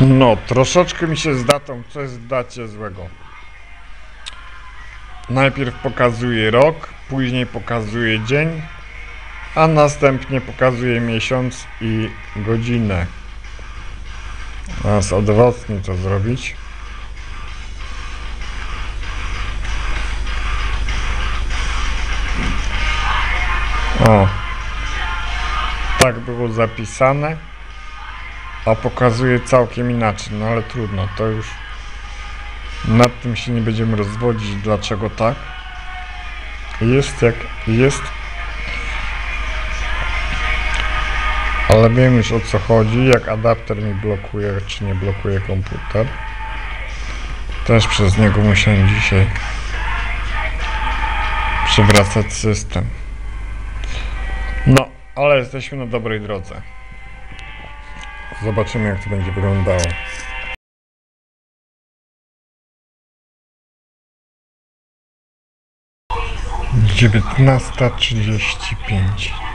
No, troszeczkę mi się z datą coś w dacie złego. Najpierw pokazuje rok, później pokazuje dzień, a następnie pokazuje miesiąc i godzinę. Teraz odwrotnie to zrobić. O. Tak było zapisane a pokazuje całkiem inaczej, no ale trudno, to już nad tym się nie będziemy rozwodzić, dlaczego tak. Jest jak jest. Ale wiem już o co chodzi, jak adapter mi blokuje, czy nie blokuje komputer. Też przez niego musiałem dzisiaj przywracać system. No, ale jesteśmy na dobrej drodze. Zobaczymy jak to będzie wyglądało. 19.35